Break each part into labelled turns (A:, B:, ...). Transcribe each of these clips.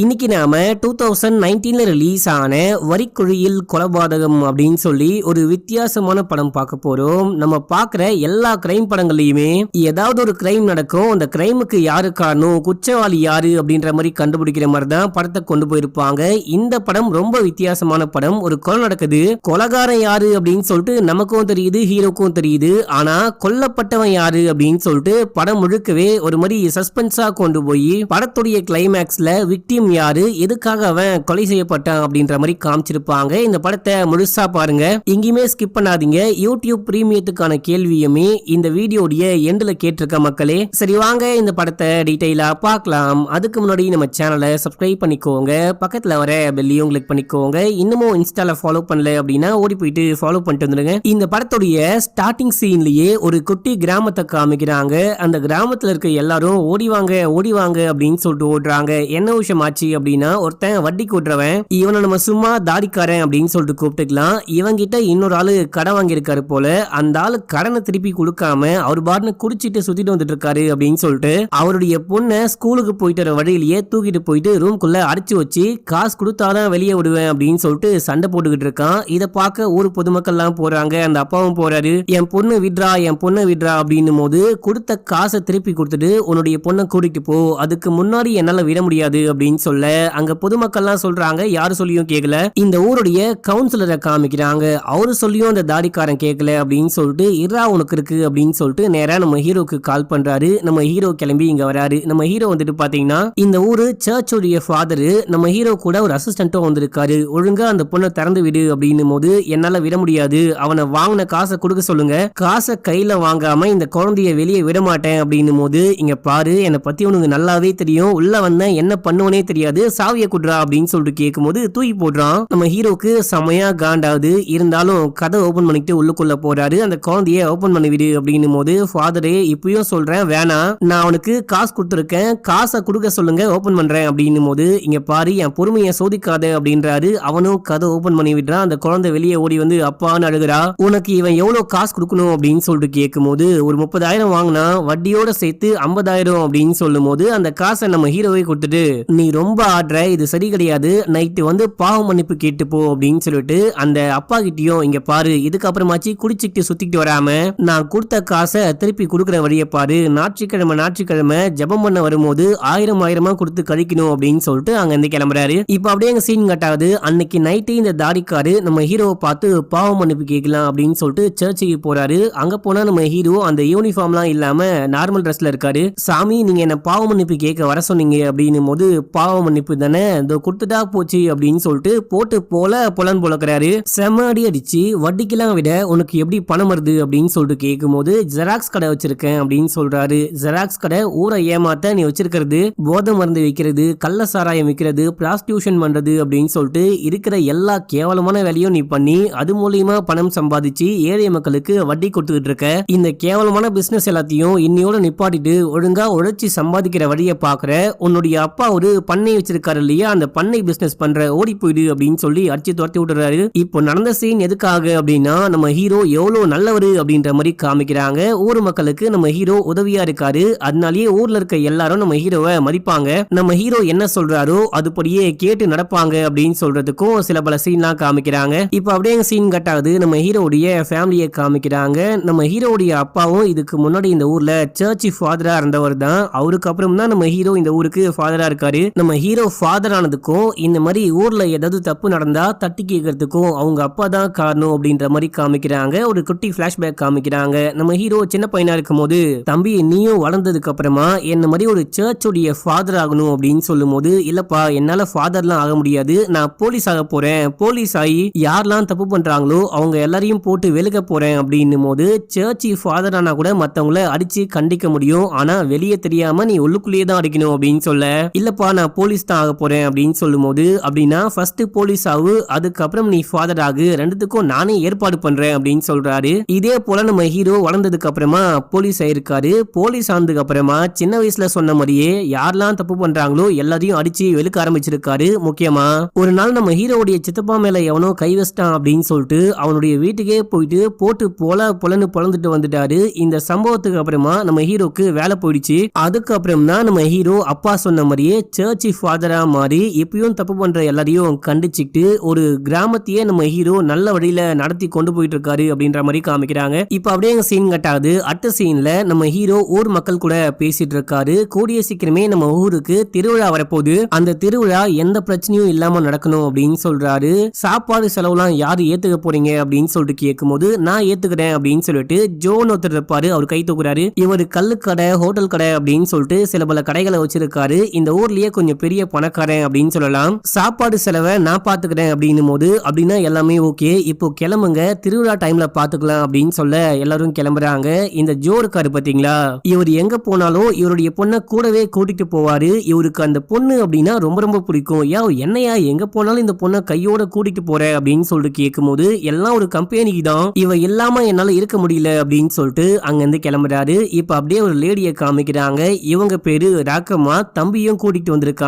A: இன்னைக்கு நாம two thousand நைன்டீன்ல release ஆன வரிக்குழியில் கொலபாதகம் அப்படின்னு சொல்லி ஒரு வித்தியாசமான படம் பார்க்க போறோம். நம்ம பார்க்குற எல்லா கிரைம் படங்கள்லயுமே ஏதாவது ஒரு கிரைம் நடக்கும். அந்த கிரைமுக்கு யாரு காரணம் குற்றவாளி யாரு அப்படின்ற மாதிரி கண்டுபிடிக்கிற மாதிரி தான் படத்தை கொண்டு போயிருப்பாங்க. இந்த படம் ரொம்ப வித்தியாசமான படம். ஒரு கொலை நடக்குது. கொலகாரன் யாரு அப்படின்னு சொல்லிட்டு நமக்கும் தெரியுது ஹீரோக்கும் தெரியுது. ஆனா கொல்லப்பட்டவன் யாரு அப்படின்னு சொல்லிட்டு படம் முழுக்கவே ஒரு மாதிரி சஸ்பென்ஸா கொண்டு போய் படத்துடைய கிளைமேக்ஸ்ல விக்டிம் யாரு? எதுக்காக அவன் கொலை செய்யப்பட்டான் அப்படின்ற மாதிரி காமிச்சிருப்பாங்க. இந்த படத்தை முழுசா பாருங்க. எங்கேயுமே ஸ்கிப் பண்ணாதீங்க. யூடியூப் பிரீமியத்துக்கான கேள்வியுமே இந்த வீடியோடைய எண்டில் கேட்டிருக்க மக்களே. சரி வாங்க இந்த படத்தை டீட்டெயிலா பார்க்கலாம். அதுக்கு முன்னாடி நம்ம சேனலை சப்ஸ்கிரைப் பண்ணிக்கோங்க. பக்கத்துல வர பெல்லையும் கிளிக் பண்ணிக்கோங்க. இன்னமும் இன்ஸ்டால ஃபாலோ பண்ணல அப்படின்னா ஓடி போயிட்டு ஃபாலோ பண்ணிட்டு வந்துருங்க. இந்த படத்துடைய ஸ்டார்டிங் சீன்லயே ஒரு குட்டி கிராமத்தை காமிக்கிறாங்க. அந்த கிராமத்துல இருக்க எல்லாரும் ஓடி வாங்க ஓடி வாங்க அப்படின்னு சொல்லிட்டு ஓடுறாங்க. என்ன விஷயம் ஆச்சு அப்படின்னா ஒருத்தன் வட்டி கூட்டுறவன் இவனை நம்ம சும்மா தாடிக்காரன் அப்படின்னு சொல்லிட்டு கூப்பிட்டுக்கலாம். இவங்கிட்ட இன்னொரு ஆளு கடன் வாங்கியிருக்காரு போல அந்த ஆளு கடனை திருப்பி கொடுக்காம அவர் பாட்டுன்னு குடிச்சிட்டு சுத்திட்டு வந்துட்டு இருக்காரு அப்படின்னு சொல்லிட்டு அவருடைய பொண்ணை ஸ்கூலுக்கு போயிட்டு வர வழியிலேயே தூக்கிட்டு போயிட்டு ரூம்குள்ள அடைச்சு வச்சு காசு கொடுத்தாதான் வெளியே விடுவேன் அப்படின்னு சொல்லிட்டு சண்டை போட்டுக்கிட்டு இருக்கான். இதை பார்க்க ஊர் பொதுமக்கள்லாம் போறாங்க அந்த அப்பாவும் போறாரு. என் பொண்ணு விட்ரா என் பொண்ணை விட்ரா அப்படின்னும் போது கொடுத்த காசை திருப்பி கொடுத்துட்டு உன்னுடைய பொண்ணை கூட்டிட்டு போ அதுக்கு முன்னாடி என்னால விட முடியாது அப்படின்னு சொல்ல அங்க பொதுமக்கள்லாம் சொல்றாங்க யாரு சொல்லியும் கேட்கல இந்த ஊருடைய கவுன்சிலரை காமிக்கிறாங்க. அவரு சொல்லியும் அந்த தாடிக்காரன் கேட்கல அப்படின்னு சொல்லிட்டு இரா உனக்கு இருக்கு அப்படின்னு சொல்லிட்டு நேரா நம்ம ஹீரோக்கு கால் பண்றாரு. நம்ம ஹீரோ கிளம்பி இங்க வராரு. நம்ம ஹீரோ வந்துட்டு பாத்தீங்கன்னா இந்த ஊரு சர்ச்சுடைய ஃபாதரு நம்ம ஹீரோ கூட ஒரு அசிஸ்டன்ட்டும் வந்திருக்காரு. ஒழுங்கா அந்த பொண்ணை திறந்து விடு அப்படின்னும் போது என்னால விட முடியாது. அவனை வாங்கின காசை கொடுக்க சொல்லுங்க. காசை கையில வாங்காம இந்த குழந்தைய வெளியே விட மாட்டேன். அப்படின்னும் போது இங்க பாரு என்னை பத்தி உனக்கு நல்லாவே தெரியும். உள்ள வந்தேன். என்ன பண்ணுவனே தெரியாது. சாவியை குடுறா அப்படின்னு சொல்லிட்டு கேட்கும்போது தூக்கி போடுறான். நம்ம ஹீரோக்கு செமையா காண்டாவது இருந்தாலும் கதை ஓபன் பண்ணிட்டு உள்ளுக்குள்ள போறாரு. அந்த குழந்தைய ஓபன் பண்ணி விடு அப்படின்னும் போது ஃபாதரே இப்பயும் சொல்றேன் வேணாம். நான் அவனுக்கு காசு கொடுத்துருக்கேன். காசை கொடுக்க சொல்லுங்க ஓபன் பண்றேன் அப்படின்னும் போது இங்க பாரு என் பொறுமையை சோதிக்காத அப்படின்றாரு. அவனும் கதை ஓபன் பண்ணி விடுறான். அந்த குழந்தை வெளியே ஓடி வந்து அப்பான்னு அழுகுறா. உனக்கு இவன் எவ்வளவு காசு கொடுக்கணும்? அப்படின்னு சொல்லிட்டு கேட்கும்போது ஒரு முப்பதாயிரம் வாங்கினா வட்டியோட சேர்த்து ஐம்பதாயிரம் அப்படின்னு சொல்லும் போது அந்த காசை நம்ம ஹீரோவை கொடுத்துட்டு நீ ரொம்ப ஆடுற இது சரி கிடையாது. நைட்டு வந்து பாவ மன்னிப்பு கேட்டு போ அப்படின்னு சொல்லிட்டு அந்த அப்பா கிட்டயும் இங்க பாரு இதுக்கப்புறமாச்சு குடிச்சிட்டு சுத்திக்கிட்டு வராம நான் கொடுத்த காசை திருப்பி கொடுக்குற வழியை பாரு. ஞாயிற்றுக்கிழமை ஞாயிற்றுக்கிழமை ஜெபம் பண்ண வரும்போது ஆயிரம் ஆயிரமா கொடுத்து கழிக்கணும் அப்படின்னு சொல்லிட்டு அங்க இருந்து கிளம்புறாரு. இப்ப அப்படியே அங்க சீன் கட்டாது அன்னைக்கு நைட்டு இந்த தாடிக்காரு நம்ம ஹீரோவை பார்த்து பாவ மன்னிப்பு கேட்கலாம் அப்படின்னு சொல்லிட்டு சர்ச்சுக்கு போறாரு. அங்க போனா நம்ம ஹீரோ அந்த யூனிஃபார்ம்லாம் இல்லாம நார்மல் ட்ரெஸ்ல இருக்காரு. சாமி நீங்க என்ன பாவ மன்னிப்பு கேட்க வர சொன்னீங்க அப்படின்னும் போது பாவ மன்னிப்பு தானே? இந்த கொடுத்துட்டா போச்சு அப்படின்னு சொல்லிட்டு போட்டு போல புலன் புலக்கிறாரு. செம அடி அடிச்சு வட்டிக்கெல்லாம் விட உனக்கு எப்படி பணம் வருது அப்படின்னு சொல்லிட்டு கேட்கும்போது ஜெராக்ஸ் கடை வச்சிருக்கேன் அப்படின்னு சொல்றாரு. ஜெராக்ஸ் கடை ஊரை ஏமாத்த நீ வச்சிருக்கிறது போதை மருந்து விற்கிறது கள்ள சாராயம் விற்கிறது பிராஸ்டியூஷன் பண்றது அப்படின்னு சொல்லிட்டு இருக்கிற எல்லா கேவலமான வேலையும் நீ பண்ணி அது மூலியமா பணம் சம்பாதிச்சு ஏழை மக்களுக்கு வட்டி கொடுத்துக்கிட்டு இருக்க. இந்த கேவலமான பிசினஸ் எல்லாத்தையும் இன்னையோட நிப்பாட்டிட்டு ஒழுங்கா உழைச்சி சம்பாதிக்கிற வழியை பாக்குற உன்னுடைய அப்பா ஒரு பண்ணை வச்சிருக்காரு இல்லையா? அந்த பண்ணை பிசினஸ் பண்ற ஓடி போயிடு அப்படின்னு சொல்லி அடிச்சு துரத்தி விட்டுறாரு. இப்போ நடந்த சீன் எதுக்காக அப்படின்னா நம்ம ஹீரோ எவ்வளவு நல்லவரு அப்படின்ற மாதிரி காமிக்கிறாங்க. ஊர் மக்களுக்கு நம்ம ஹீரோ உதவியா இருக்காரு. அதனாலேயே ஊர்ல இருக்க எல்லாரும் நம்ம ஹீரோவை மதிப்பாங்க. நம்ம ஹீரோ என்ன சொல்றாரோ அதுபடியே கேட்டு நடப்பாங்க அப்படின்னு சொல்றதுக்கும் சில பல சீன்லாம் காமிக்கிறாங்க. இப்போ அப்படியே சீன் கட் ஆகுது. நம்ம ஹீரோடைய ஃபேமிலியை காமிக்கிறாங்க. நம்ம ஹீரோடைய அப்பாவும் இதுக்கு முன்னாடி இந்த ஊர்ல சர்ச் ஃபாதரா இருந்தவர் தான். அவருக்கு அப்புறம் தான் நம்ம ஹீரோ இந்த ஊருக்கு ஃபாதரா இருக்காரு. நம்ம ஹீரோ ஃபாதர் ஆனதுக்கும் இந்த மாதிரி ஊரில் ஏதாவது தப்பு நடந்தால் தட்டி கேட்கறதுக்கும் அவங்க அப்பா தான் காரணம் அப்படின்ற மாதிரி காமிக்கிறாங்க. ஒரு குட்டி ஃப்ளாஷ்பேக் காமிக்கிறாங்க. நம்ம ஹீரோ சின்ன பையனாக இருக்கும் போது தம்பி நீயும் வளர்ந்ததுக்கு அப்புறமா என்ன மாதிரி ஒரு சர்ச்சுடைய ஃபாதர் ஆகணும் அப்படின்னு சொல்லும் போது இல்லப்பா என்னால் ஃபாதர்லாம் ஆக முடியாது. நான் போலீஸ் ஆக போகிறேன் போலீஸ் ஆகி யாரெல்லாம் தப்பு பண்ணுறாங்களோ அவங்க எல்லாரையும் போட்டு வெளுக்க போகிறேன் அப்படின்னும் போது சர்ச்சி ஃபாதர் ஆனா கூட மற்றவங்கள அடித்து கண்டிக்க முடியும். ஆனால் வெளியே தெரியாமல் நீ உள்ளுக்குள்ளேயே தான் அடிக்கணும் அப்படின்னு சொல்ல இல்லப்பா நான் போலீஸ் தான் ஆக போறேன் அப்படின்னு சொல்லும் போது அப்படின்னா ஃபர்ஸ்ட் போலீஸ் ஆகு அதுக்கப்புறம் நீ ஃபாதர் ஆகு ரெண்டுத்துக்கும் நானே ஏற்பாடு பண்றேன் அப்படின்னு சொல்றாரு. இதே போல நம்ம ஹீரோ வளர்ந்ததுக்கு அப்புறமா போலீஸ் ஆயிருக்காரு. போலீஸ் ஆனதுக்கு அப்புறமா சின்ன வயசுல சொன்ன மாதிரியே யாரெல்லாம் தப்பு பண்றாங்களோ எல்லாரையும் அடிச்சு வெளுக்க ஆரம்பிச்சிருக்காரு முக்கியமா. ஒரு நாள் நம்ம ஹீரோவுடைய சித்தப்பா மேல எவனோ கை வச்சிட்டான் அப்படின்னு சொல்லிட்டு அவனுடைய வீட்டுக்கே போயிட்டு போட்டு போல புலன்னு புலந்துட்டு வந்துட்டாரு. இந்த சம்பவத்துக்கு அப்புறமா நம்ம ஹீரோக்கு வேலை போயிடுச்சு. அதுக்கப்புறம் தான் நம்ம ஹீரோ அப்பா சொன்ன மாதிரியே சர்ச் கோச்சி ஃபாதராக மாறி இப்பயும் தப்பு பண்ணுற எல்லாரையும் கண்டிச்சுட்டு ஒரு கிராமத்தையே நம்ம ஹீரோ நல்ல வழியில நடத்தி கொண்டு போயிட்டு இருக்காரு அப்படின்ற மாதிரி காமிக்கிறாங்க. இப்போ அப்படியே எங்கள் சீன் கட்டாது அடுத்த சீனில் நம்ம ஹீரோ ஊர் மக்கள் கூட பேசிட்டு இருக்காரு கூடிய சீக்கிரமே நம்ம ஊருக்கு திருவிழா வரப்போகுது. அந்த திருவிழா எந்த பிரச்சனையும் இல்லாமல் நடக்கணும் அப்படின்னு சொல்றாரு. சாப்பாடு செலவுலாம் யார் ஏற்றுக்க போறீங்க அப்படின்னு சொல்லிட்டு கேட்கும்போது நான் ஏற்றுக்கிறேன் அப்படின்னு சொல்லிட்டு ஜோன் ஒருத்தர் இருப்பாரு. அவர் கை தூக்குறாரு. இவர் கல்லு கடை ஹோட்டல் கடை அப்படின்னு சொல்லிட்டு சில பல கடைகளை வச்சிருக்காரு. இந்த ஊர்லயே கொஞ்சம் பெரிய பணக்காரன் அப்படின்னு சொல்லலாம். சாப்பாடு செலவை நான் பாத்துக்கிறேன் அப்படின்னும் போது அப்படின்னா எல்லாமே ஓகே. இப்போ கிளம்புங்க. திருவிழா டைம்ல பாத்துக்கலாம் அப்படின்னு சொல்ல எல்லாரும் கிளம்புறாங்க. இந்த ஜோ இருக்காரு பாத்தீங்களா? இவர் எங்க போனாலும் இவருடைய பொண்ணை கூடவே கூட்டிட்டு போவாரு. இவருக்கு அந்த பொண்ணு அப்படின்னா ரொம்ப ரொம்ப பிடிக்கும். யா என்னையா? எங்க போனாலும் இந்த பொண்ணை கையோட கூட்டிட்டு போற அப்படின்னு சொல்லிட்டு கேட்கும்போது எல்லாம் ஒரு கம்பெனிக்கு தான். இவ இல்லாம என்னால இருக்க முடியல அப்படின்னு சொல்லிட்டு அங்க இருந்து கிளம்புறாரு. இப்ப அப்படியே ஒரு லேடியை காமிக்கிறாங்க. இவங்க பேரு ராக்கம்மா. தம்பியும் கூட்டிட்டு வந்திருக்காங்க.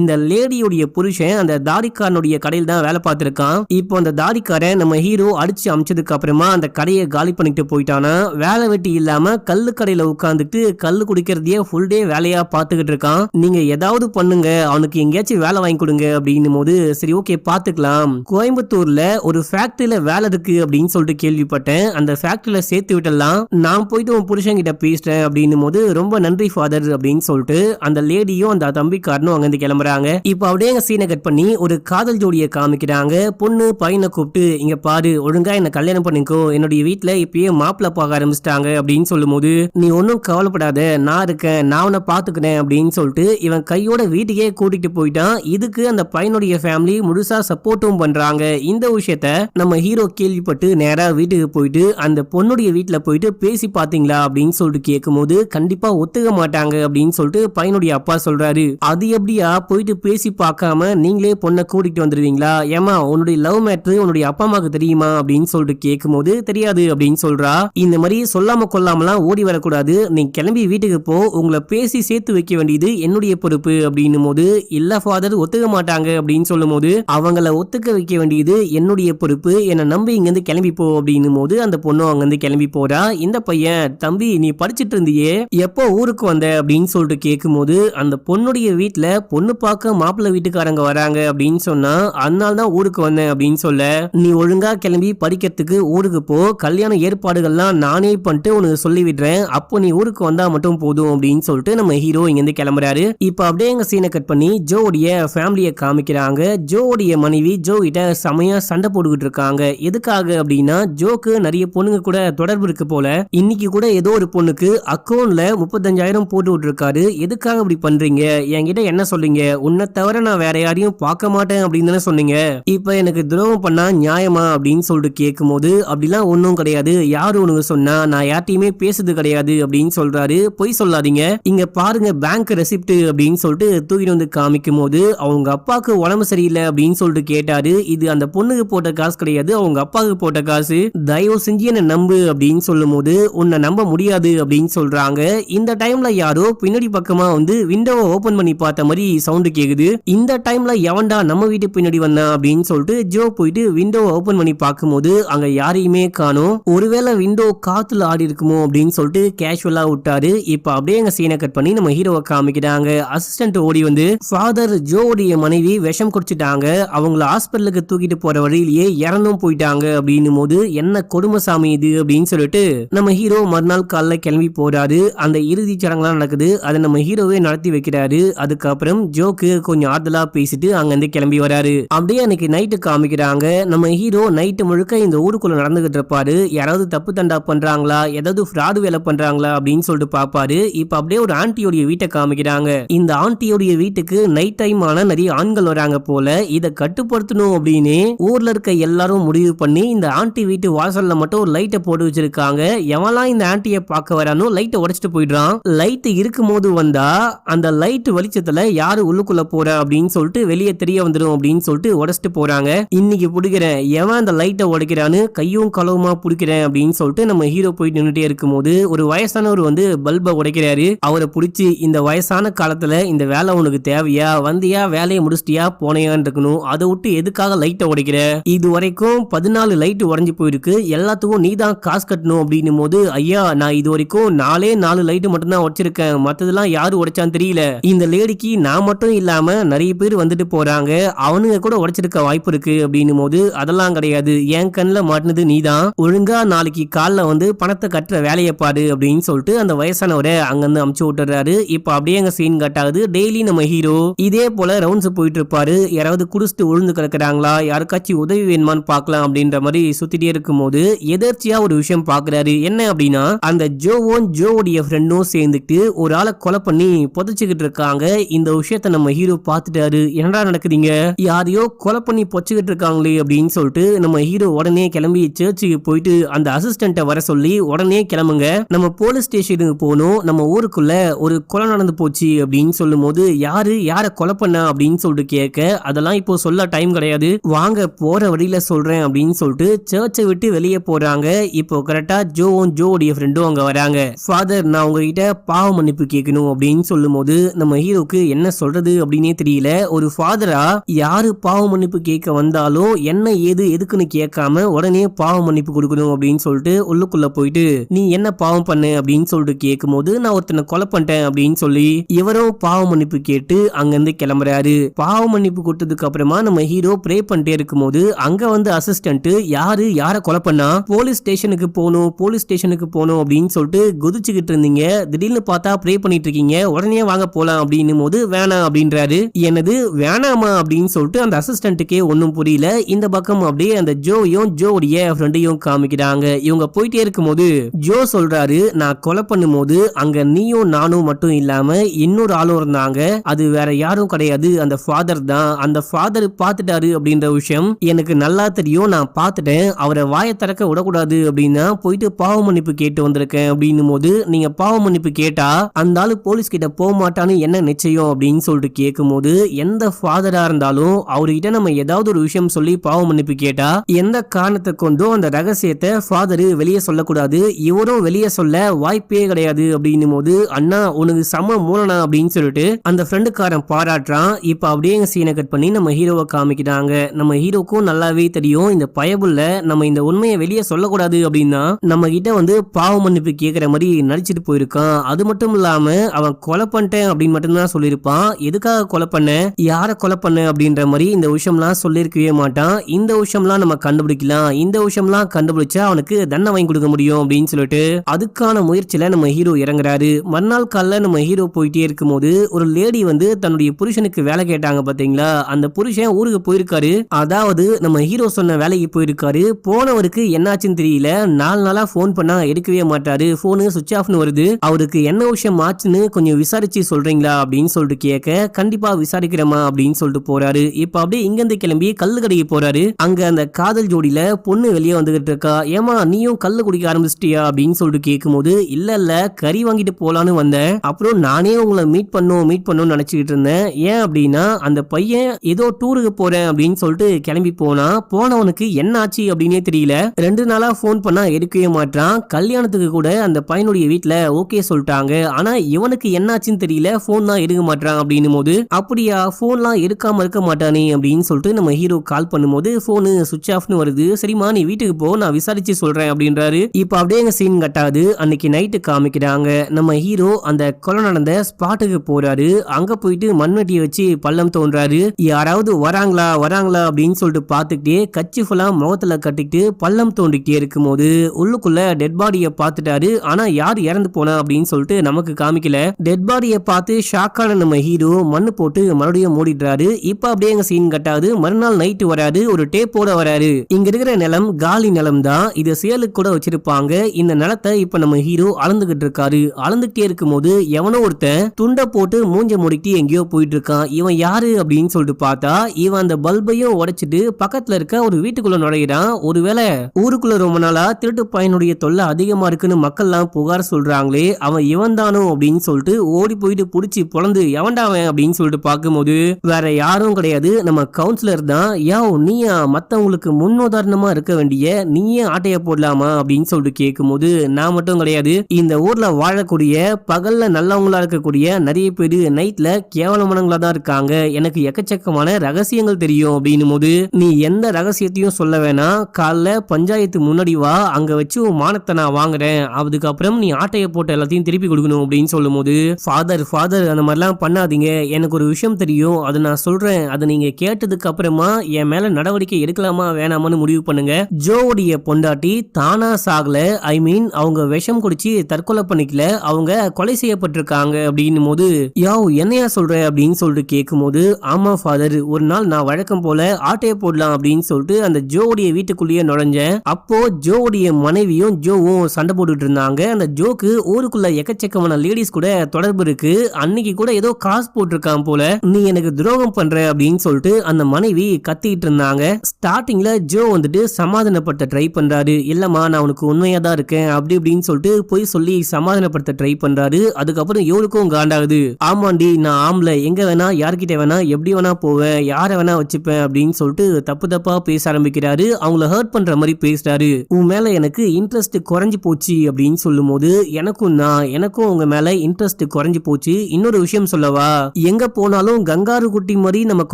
A: இந்த லேடியுடைய புருஷன் அந்த தாடிக்காரனுடைய கடையில் தான் வேலை பார்த்திருக்கான். இப்போ அந்த தாடிக்காரன் நம்ம ஹீரோ அடிச்சு அமிச்சதுக்கு அப்புறமா அந்த கடையை காலி பண்ணிட்டு போயிட்டானா? வேலை வெட்டி இல்லாம கல்லு கடையில உட்காந்துட்டு கல்லு குடிக்கிறதையே ஃபுல் டே வேலையா பார்த்துக்கிட்டு இருக்கான். நீங்க ஏதாவது பண்ணுங்க. அவனுக்கு எங்கேயாச்சும் வேலை வாங்கி கொடுங்க அப்படின்னும் போது சரி ஓகே பாத்துக்கலாம் கோயம்புத்தூர்ல ஒரு ஃபேக்டரியில வேலை இருக்கு அப்படின்னு சொல்லிட்டு கேள்விப்பட்டேன். அந்த ஃபேக்டரியில சேர்த்து விட்டலாம் நான் போயிட்டு உன் புருஷன் கிட்ட பேசுறேன் அப்படின்னும் போது ரொம்ப நன்றி ஃபாதர் அப்படின்னு சொல்லிட்டு அந்த லேடியும் அந்த தம்பிக்காரனும் அங்கிருந்து கிளம்புறாங்க. இப்போ அப்படியே எங்க சீனை கட் பண்ணி ஒரு காதல் ஜோடியை காமிக்கிறாங்க. பொண்ணு பையனை கூப்பிட்டு இங்க பாரு ஒழுங்கா என்ன கல்யாணம் பண்ணிக்கோ. என்னுடைய வீட்டுல இப்பயே மாப்பிள்ள பார்க்க ஆரம்பிச்சிட்டாங்க அப்படின்னு சொல்லும்போது நீ ஒன்னும் கவலைப்படாத. நான் இருக்கேன். நான் உன்னை பாத்துக்கிறேன் அப்படின்னு சொல்லிட்டு இவன் கையோட வீட்டுக்கே கூட்டிட்டு போயிட்டான். இதுக்கு அந்த பையனுடைய ஃபேமிலி முழுசா சப்போர்ட்டும் பண்றாங்க. இந்த விஷயத்த நம்ம ஹீரோ கேள்விப்பட்டு நேரா வீட்டுக்கு போயிட்டு அந்த பொண்ணுடைய வீட்டுல போயிட்டு பேசி பாத்தீங்களா அப்படின்னு சொல்லிட்டு கேட்கும் போது கண்டிப்பா ஒத்துக்க மாட்டாங்க அப்படின்னு சொல்லிட்டு பையனுடைய அப்பா சொல்றாரு. அது எப்படியா போயிட்டு பேசி பார்க்காம நீங்களே பொண்ணை கூட்டிகிட்டு வந்துடுவீங்களா ஏமா உன்னுடைய லவ் மேட்ரு உன்னுடைய அப்பா அம்மாவுக்கு தெரியுமா? அப்படின்னு சொல்லிட்டு கேட்கும்போது தெரியாது அப்படின்னு சொல்றா. இந்த மாதிரி சொல்லாம கொல்லாமலாம் ஓடி வரக்கூடாது. நீ கிளம்பி வீட்டுக்கு போ. உங்களை பேசி சேர்த்து வைக்க வேண்டியது என்னுடைய பொறுப்பு அப்படின்னும் போது இல்ல ஃபாதர் ஒத்துக்க மாட்டாங்க அப்படின்னு சொல்லும் போது அவங்கள ஒத்துக்க வைக்க வேண்டியது என்னுடைய பொறுப்பு. என்னை நம்பி இங்கிருந்து கிளம்பி போ அப்படின்னும் போது அந்த பொண்ணு அங்கிருந்து கிளம்பி போறா. இந்த பையன் தம்பி நீ படிச்சிட்டு இருந்தியே. எப்போ ஊருக்கு வந்த? அப்படின்னு சொல்லிட்டு கேட்கும்போது அந்த பொண்ணுடைய வீட்டுல பொண்ணு பார்க்க மாப்பிள்ளை வீட்டுக்காரங்க வராங்க அப்படின்னு சொன்னா அதனால தான் ஊருக்கு வந்தேன் அப்படின்னு சொல்ல நீ ஒழுங்கா கிளம்பி படிக்கிறதுக்கு ஊருக்கு போ. கல்யாண ஏற்பாடுகள்லாம் நானே பண்ணிட்டு உனக்கு சொல்லி விடுறேன். அப்போ நீ ஊருக்கு வந்தா மட்டும் போதும் அப்படின்னு சொல்லிட்டு நம்ம ஹீரோ இங்கிருந்து கிளம்புறாரு. இப்போ அப்படியே எங்க சீனை கட் பண்ணி ஜோவுடைய ஃபேமிலியை காமிக்கிறாங்க. ஜோவுடைய மனைவி ஜோ கிட்ட செமையா சண்டை போட்டுக்கிட்டு இருக்காங்க. எதுக்காக அப்படின்னா ஜோக்கு நிறைய பொண்ணுங்க கூட தொடர்பு இருக்கு போல. இன்னைக்கு கூட ஏதோ ஒரு பொண்ணுக்கு அக்கௌண்ட்ல முப்பத்தஞ்சாயிரம் போட்டு விட்டுருக்காரு எதுக்காக இப்படி பண்றீங்க? என்கிட்ட என்ன சொல்றீங்க? உன்னை தவிர நான் வேற யாரையும் பார்க்க மாட்டேன் அப்படின்னு தானே சொன்னீங்க. இப்ப எனக்கு துரோகம் பண்ணா நியாயமா? அப்படின்னு சொல்லிட்டு கேட்கும் போது அப்படிலாம் ஒன்றும் கிடையாது. யாரு உனக்கு சொன்னா நான் யார்ட்டையுமே பேசுறது கிடையாது அப்படின்னு சொல்றாரு. பொய் சொல்லாதீங்க. இங்க பாருங்க பேங்க் ரெசிப்ட் அப்படின்னு சொல்லிட்டு தூக்கிட்டு வந்து காமிக்கும் போது அவங்க அப்பாவுக்கு உடம்பு சரியில்லை அப்படின்னு சொல்லிட்டு கேட்டாரு. இது அந்த பொண்ணுக்கு போட்ட காசு கிடையாது அவங்க அப்பாவுக்கு போட்ட காசு. தயவு செஞ்சு என்ன நம்பு அப்படின்னு சொல்லும் போது உன்னை நம்ப முடியாது அப்படின்னு சொல்றாங்க. இந்த டைம்ல யாரோ பின்னாடி பக்கமா வந்து விண்டோவை ஓபன் பண்ணி பார்த்த மாதிரி சவுண்டு கேக்குது. இந்த டைம்ல எவன்டா நம்ம வீட்டு பின்னாடி வந்தான் அப்படின்னு சொல்லிட்டு ஜோ போயிட்டு விண்டோவை ஓபன் பண்ணி பார்க்கும்போது அங்க யாரையுமே காணும். ஒருவேளை விண்டோ காத்துல ஆடி இருக்குமோ அப்படின்னு சொல்லிட்டு கேஷுவலா விட்டாரு. இப்ப அப்படியே எங்க சீனை கட் பண்ணி நம்ம ஹீரோவை காமிக்கிறாங்க. அசிஸ்டன்ட் ஓடி வந்து ஃபாதர் ஜோவுடைய மனைவி விஷம் குடிச்சிட்டாங்க. அவங்கள ஹாஸ்பிட்டலுக்கு தூக்கிட்டு போற வழியிலேயே இறந்தும் போயிட்டாங்க அப்படின்னும் போது என்ன கொடுமை சாமி இது? அப்படின்னு சொல்லிட்டு நம்ம ஹீரோ மறுநாள் காலைல கிளம்பி போறாரு. அந்த இறுதி சடங்குலாம் நடக்குது. அதை நம்ம ஹீரோவே நடத்தி வைக்கிறாரு. அப்புறம் ஜோக்கு கொஞ்சம் ஆறுதலா பேசிட்டு அங்கிருந்து கிளம்பி வராரு. அப்படியே அன்னைக்கு நைட்டு காமிக்கிறாங்க. நம்ம ஹீரோ நைட்டு முழுக்க இந்த ஊருக்குள்ள நடந்துகிட்டு இருப்பாரு. யாராவது தப்பு தண்டா பண்றாங்களா? ஏதாவது ஃப்ராடு வேலை பண்றாங்களா? அப்படின்னு சொல்லிட்டு பாப்பாரு இப்ப அப்படியே ஒரு ஆண்டியோடைய வீட்டை காமிக்கிறாங்க. இந்த ஆண்டியோடைய வீட்டுக்கு நைட் டைம் ஆன நிறைய ஆண்கள் வராங்க போல. இதை கட்டுப்படுத்தணும் அப்படின்னு ஊர்ல இருக்க எல்லாரும் முடிவு பண்ணி இந்த ஆண்டி வீட்டு வாசல்ல மட்டும் ஒரு லைட்டை போட்டு வச்சிருக்காங்க. எவன்லாம் இந்த ஆண்டியை பார்க்க வரானோ லைட்டை உடைச்சிட்டு போயிடுறான். லைட் இருக்கும் போது வந்தா அந்த லைட் வெளிச்சத்துல யாரு உள்ளுக்குள்ள போற அப்படின்னு சொல்லிட்டு வெளியே தெரிய வந்துடும் அப்படின்னு சொல்லிட்டு உடச்சிட்டு போறாங்க. இன்னைக்கு பிடிக்கிறேன் எவன் அந்த லைட்டை உடைக்கிறான்னு கையும் களவுமா பிடிக்கிறேன் அப்படின்னு சொல்லிட்டு நம்ம ஹீரோ போயிட்டு நின்றுட்டே இருக்கும்போது ஒரு வயசானவர் வந்து பல்பை உடைக்கிறாரு. அவரை பிடிச்சி இந்த வயசான காலத்துல இந்த வேலை உனக்கு தேவையா? வந்தியா? வேலையை முடிச்சிட்டியா? போனையான்னு இருக்கணும். அதை விட்டு எதுக்காக லைட்டை உடைக்கிற? இது வரைக்கும் பதினாலு லைட் உடைஞ்சு போயிருக்கு. எல்லாத்துக்கும் நீ தான் காசு கட்டணும் அப்படின்னும் போது ஐயா நான் இது வரைக்கும் நாலே நாலு லைட் மட்டும்தான் உடைச்சிருக்கேன். மத்ததெல்லாம் யாரு உடைச்சான்னு தெரியல. இந்த லேடிக்கு நான் மட்டும் இல்லாம நிறைய பேர் வந்துட்டு போறாங்க. அவனுங்க கூட உடைச்சிருக்க வாய்ப்பு இருக்கு அப்படின்னும் போது அதெல்லாம் கிடையாது. என் கண்ணில் மாட்டினது நீதான். ஒழுங்கா நாளைக்கு காலில் வந்து பணத்தை கட்டுற வேலையை பாரு அப்படின்னு சொல்லிட்டு அந்த வயசானவரை அங்கிருந்து அமுச்சு விட்டுறாரு. இப்ப அப்படியே அங்க சீன் கட்டாகுது டெய்லி நம்ம ஹீரோ இதே போல ரவுண்ட்ஸ் போயிட்டு இருப்பாரு. யாராவது குடிச்சிட்டு விழுந்து கிடக்குறாங்களா? யாருக்காச்சும் உதவி வேணுமான்னு பார்க்கலாம் அப்படின்ற மாதிரி சுத்திட்டே இருக்கும் போது எதர்ச்சியா ஒரு விஷயம் பாக்குறாரு என்ன அப்படின்னா அந்த ஜோவும் ஜோவுடைய ஃப்ரெண்டும் சேர்ந்துட்டு ஒரு ஆளை கொலை பண்ணி புதைச்சிக்கிட்டு இருக்காங்க. இந்த விஷயத்த நம்ம ஹீரோ பார்த்துட்டாரு. என்னடா நடக்குதுங்க? யாரையோ கொலை பண்ணி பொச்சுக்கிட்டு இருக்காங்களே அப்படின்னு சொல்லிட்டு நம்ம ஹீரோ உடனே கிளம்பி சர்ச்சுக்கு போயிட்டு அந்த அசிஸ்டண்ட்டை வர சொல்லி உடனே கிளம்புங்க. நம்ம போலீஸ் ஸ்டேஷனுக்கு போகணும். நம்ம ஊருக்குள்ள ஒரு கொலை நடந்து போச்சு அப்படின்னு சொல்லும் போது யாரு யாரை கொலை பண்ண அப்படின்னு சொல்லிட்டு கேட்க அதெல்லாம் இப்போ சொல்ல டைம் கிடையாது. வாங்க போற வழியில சொல்றேன் அப்படின்னு சொல்லிட்டு சர்ச்சை விட்டு வெளியே போறாங்க. இப்போ கரெக்டா ஜோவும் ஜோவுடைய ஃப்ரெண்டும் அங்க வராங்க. ஃபாதர் நான் உங்ககிட்ட பாவ மன்னிப்பு கேட்கணும் அப்படின்னு சொல்லும் போது நம்ம ஹீரோக்கு என்ன சொல்றது அப்படின்னே தெரியல. ஒரு ஃபாதரா யாரு பாவ மன்னிப்பு கேட்க வந்தாலும் என்ன ஏது எதுக்குன்னு கேட்காம உடனே பாவ மன்னிப்பு கொடுக்கணும் அப்படின்னு சொல்லிட்டு உள்ளுக்குள்ள போயிட்டு நீ என்ன பாவம் பண்ணு? அப்படின்னு சொல்லிட்டு கேட்கும்போது நான் ஒருத்தனை கொலை பண்ணிட்டேன் அப்படின்னு சொல்லி இவரும் பாவ மன்னிப்பு கேட்டு அங்கிருந்து கிளம்புறாரு. பாவ மன்னிப்பு கொடுத்ததுக்கு அப்புறமா நம்ம ஹீரோ ப்ரே பண்ணிட்டே இருக்கும்போது அங்க வந்து அசிஸ்டன்ட் யாரு யாரை கொலை பண்ணா? போலீஸ் ஸ்டேஷனுக்கு போகணும் போலீஸ் ஸ்டேஷனுக்கு போகணும் அப்படின்னு சொல்லிட்டு குதிச்சுக்கிட்டு இருந்தீங்க. திடீர்னு பார்த்தா ப்ரே பண்ணிட்டு இருக்கீங்க. உடனே வாங்க போலாம் அப்படின்னும் போது வேணாம் அப்படின்றாரு. என்னது வேணாமா அப்படின்னு சொல்லிட்டு அந்த அசிஸ்டன்ட்டுக்கே ஒன்றும் புரியல. இந்த பக்கம் அப்படியே அந்த ஜோயும் ஜோவுடைய ஃப்ரெண்டையும் காமிக்கிறாங்க. இவங்க போயிட்டே இருக்கும்போது ஜோ சொல்றாரு நான் கொலை பண்ணும்போது அங்க நீயும் நானும் மட்டும் இல்லாம இன்னொரு ஆளும் இருந்தாங்க. அது வேற யாரும் கிடையாது. அந்த ஃபாதர் தான். அந்த ஃபாதர் பார்த்துட்டாரு அப்படின்ற விஷயம் எனக்கு நல்லா தெரியும். நான் பார்த்துட்டேன். அவரை வாயை திறக்க விடக்கூடாது அப்படின்னா போயிட்டு பாவ மன்னிப்பு கேட்டு வந்திருக்கேன். அப்படின்னும் போது நீங்க பாவ மன்னிப்பு கேட்டா அந்த ஆளு போலீஸ் கிட்ட போக மாட்டான்னு என்ன நிச்சயம்? அப்படின்னு சொல்லிட்டு கேட்கும்போது எந்த ஃபாதரா இருந்தாலும் அவர்கிட்ட நம்ம ஏதாவது ஒரு விஷயம் சொல்லி பாவ மன்னிப்பு கேட்டா எந்த காரணத்தை கொண்டும் அந்த ரகசியத்தை ஃபாதர் வெளியே சொல்லக்கூடாது. இவரும் வெளியே சொல்ல வாய்ப்பே கிடையாது அப்படின்னும் போது அண்ணா உனக்கு சம மூலனா அப்படின்னு சொல்லிட்டு அந்த ஃப்ரெண்டுக்காரன் பாராட்டுறான். இப்ப அப்படியே எங்க சீனை கட் பண்ணி நம்ம ஹீரோவை காமிக்கிறாங்க. நம்ம ஹீரோக்கும் நல்லாவே தெரியும். இந்த பயபுள்ள நம்ம இந்த உண்மையை வெளியே சொல்லக்கூடாது அப்படின்னா நம்ம கிட்ட வந்து பாவ மன்னிப்பு கேட்கிற மாதிரி நடிச்சிட்டு போயிருக்கான். அது மட்டும் இல்லாம அவன் கொலை பண்ணிட்டேன் அப்படின்னு மட்டும்தான் இருப்பான். எதுக்காக கொலை பண்ண? யாரை கொலை பண்ண? அப்படின்ற மாதிரி இந்த விஷயம்லாம் சொல்லியிருக்கவே மாட்டான். இந்த விஷயம்லாம் நம்ம கண்டுபிடிக்கலாம். இந்த விஷயம்லாம் கண்டுபிடிச்சா அவனுக்கு தண்டனை வாங்கி கொடுக்க முடியும் அப்படின்னு சொல்லிட்டு அதுக்கான முயற்சியில நம்ம ஹீரோ இறங்குறாரு. மறுநாள் காலைல நம்ம ஹீரோ போயிட்டே இருக்கும்போது ஒரு லேடி வந்து தன்னுடைய புருஷனுக்கு வேலை கேட்டாங்க பாத்தீங்களா? அந்த புருஷன் ஊருக்கு போயிருக்காரு. அதாவது நம்ம ஹீரோ சொன்ன வேலைக்கு போயிருக்காரு. போனவருக்கு என்னாச்சுன்னு தெரியல. நாலு நாளா போன் பண்ணா எடுக்கவே மாட்டாரு. போனு சுவிச் ஆஃப்னு வருது. அவருக்கு என்ன விஷயம் ஆச்சுன்னு கொஞ்சம் விசாரிச்சு சொல்றீங்களா அப்படின்னு சொல்லிட்டு கேட்க கண்டிப்பா விசாரிக்கிறமா அப்படின்னு சொல்லிட்டு போறாரு. இப்ப அப்படியே இங்கிருந்து கிளம்பி கல்லு கடைக்கு போறாரு. அங்க அந்த காதல் ஜோடியில பொண்ணு வெளியே வந்துகிட்டு இருக்கா. ஏமா நீயும் கல்லு குடிக்க ஆரம்பிச்சிட்டியா? அப்படின்னு சொல்லிட்டு கேட்கும்போது இல்ல இல்ல கறி வாங்கிட்டு போலான்னு வந்தேன். அப்புறம் நானே உங்களை மீட் பண்ணும் மீட் பண்ணும் நினைச்சுக்கிட்டு இருந்தேன். ஏன் அப்படின்னா அந்த பையன் ஏதோ டூருக்கு போறேன் அப்படின்னு சொல்லிட்டு கிளம்பி போனா போனவனுக்கு என்ன ஆச்சு அப்படின்னே தெரியல. ரெண்டு நாளா ஃபோன் பண்ணா எடுக்கவே மாட்டான் கல்யாணத்துக்கு கூட அந்த பையனுடைய வீட்டுல ஓகே சொல்லிட்டாங்க. ஆனா இவனுக்கு என்னாச்சுன்னு தெரியல. ஃபோன் தான் எடுக்க மாட்டான் அப்படின்னும் போது அப்படியா ஃபோன்லாம் எடுக்காம இருக்க மாட்டானே அப்படின்னு சொல்லிட்டு நம்ம ஹீரோ கால் பண்ணும்போது ஃபோனு சுவிச் ஆஃப்னு வருது. சரிம்மா நீ வீட்டுக்கு போ நான் விசாரிச்சு சொல்றேன் அப்படின்றாரு. இப்போ அப்படியே எங்க சீன் கட்டாது அன்னைக்கு நைட்டு காமிக்கிறாங்க. நம்ம ஹீரோ அந்த கொலை நடந்த ஸ்பாட்டுக்கு போறாரு. அங்க போயிட்டு மண்வெட்டியை வச்சு பள்ளம் தோன்றாரு. யாராவது வராங்களா வராங்களா? அப்படின்னு சொல்லிட்டு பார்த்துக்கிட்டே கச்சி ஃபுல்லா முகத்துல கட்டிக்கிட்டு பள்ளம் தோண்டிக்கிட்டே இருக்கும்போது உள்ளுக்குள்ள டெட் பாடியை பார்த்துட்டாரு. ஆனா யார் இறந்து போனா அப்படின்னு சொல்லிட்டு நமக்கு காமிக்கல. டெட் பாடியை பார்த்து ஷாக்கான நம்ம ஹீரோ மண்ணு போட்டு மறுபடியும் மூடிடுறாரு. இப்ப அப்படியே எங்க சீன் கட்டாது. மறுநாள் நைட்டு வராது. ஒரு டேப்போட வராரு. இங்க இருக்கிற நிலம் காலி நிலம் தான். இதை சேலுக்கு கூட வச்சிருப்பாங்க. இந்த நிலத்தை இப்ப நம்ம ஹீரோ அளந்துகிட்டு இருக்காரு. அளந்துகிட்டே இருக்கும்போது எவனோ ஒருத்தன் துண்டை போட்டு மூஞ்ச மூடிக்கிட்டு எங்கேயோ போயிட்டு இருக்கான். இவன் யாரு அப்படின்னு சொல்லிட்டு பார்த்தா இவன் அந்த பல்பையும் உடைச்சிட்டு பக்கத்துல இருக்க ஒரு வீட்டுக்குள்ள நுழையிறான். ஒருவேளை ஊருக்குள்ள ரொம்ப நாளா திருட்டு பையனுடைய தொல்லை அதிகமா இருக்குன்னு மக்கள்லாம் புகார் சொல்றாங்களே அவன் இவன் தானோ அப்படின்னு சொல்லிட்டு ஓடி போயிட்டு புடிச்சு பொழந்து எவன்டா அவன் அப்படின்னு சொல்லிட்டு பார்க்கும்போது வேற யாரும் கிடையாது. நம்ம கவுன்சிலர் தான். யா நீயா மற்றவங்களுக்கு முன்னுதாரணமா இருக்க வேண்டிய நீயே ஆட்டைய போடலாமா அப்படின்னு சொல்லிட்டு கேட்கும்போது நான் மட்டும் கிடையாது. இந்த ஊர்ல வாழக்கூடிய பகல்ல நல்லவங்களா இருக்கக்கூடிய நிறைய பேர் நைட்ல கேவலமானவங்களா தான் இருக்காங்க. எனக்கு எக்கச்சக்கமான ரகசியங்கள் தெரியும் அப்படின்னும் போது நீ எந்த ரகசியத்தையும் சொல்ல வேணாம். காலைல பஞ்சாயத்து முன்னாடி வா. அங்க வச்சு உன் மானத்தை நான் வாங்குறேன். அதுக்கப்புறம் நீ ஆட்டைய போட்டு எல்லாத்தையும் திருப்பி கொடுக்கணும் அப்படின்னு சொல்லும் போது ஃபாதர் ஃபாதர் அந்த மாதிரிலாம் பண்ணாதீங்க. எனக்கு ஒரு விஷயம் தெரியும். அதை நான் சொல்றேன். அதை நீங்க கேட்டதுக்கு அப்புறமா என் மேல நடவடிக்கை எடுக்கலாமா வேணாமான்னு முடிவு பண்ணுங்க. ஜோவுடைய பொண்டாட்டி தானா சாகல. ஐ மீன் அவங்க விஷம் குடிச்சு தற்கொலை பண்ணிக்கல. அவங்க கொலை செய்யப்பட்டிருக்காங்க அப்படின்னும் போது யாவ் என்னையா சொல்ற அப்படின்னு சொல்லிட்டு கேட்கும்போது ஆமா ஃபாதர் ஒரு நாள் நான் வழக்கம் போல ஆட்டையை போடலாம் அப்படின்னு சொல்லிட்டு அந்த ஜோவுடைய வீட்டுக்குள்ளேயே நுழைஞ்சேன். அப்போ ஜோவுடைய மனைவியும் ஜோவும் சண்டை போட்டுட்டு இருந்தாங்க. அந்த ஜோக்கு ஊருக்குள்ள எக்கச்சக்கமான லேடிஸ் கூட தொடர்பு இருக்கு. அன்னைக்கு கூட ஏதோ காசு போட்டிருக்கான் போல நீ எனக்கு துரோகம் பண்ற அப்படின்னு சொல்லிட்டு அந்த மனைவி கத்திட்டு இருந்தாங்க. ஸ்டார்டிங்கில் ஜோ வந்துட்டு சமாதானப்படுத்த ட்ரை பண்ணுறாரு இல்லைம்மா நான் உனக்கு உண்மையாக தான் இருக்கேன். அப்படி இப்படின்னு சொல்லிட்டு போய் சொல்லி சமாதானப்படுத்த ட்ரை பண்ணுறாரு அதுக்கப்புறம் இவளுக்கும் காண்டாகுது ஆமாண்டி நான் ஆம்பளை. எங்கே வேணா யார்கிட்ட வேணா எப்படி வேணா போவேன். யாரை வேணா வச்சுப்பேன் அப்படின்னு சொல்லிட்டு தப்பு தப்பாக பேச ஆரம்பிக்கிறாரு. அவங்கள ஹர்ட் பண்ணுற மாதிரி பேசுகிறாரு உன் மேலே எனக்கு இன்ட்ரெஸ்ட் குறைஞ்சி போச்சு அப்படின்னு சொல்லும்போது எனக்கும் நான் எனக்கும் உங்கள் மேலே இன்ட்ரெஸ்ட் குறைஞ்சி போச்சு. இன்னொரு விஷயம் சொல்லவா? எங்கே போனாலும் கங்காரு குட்டி மாதிரி நம்ம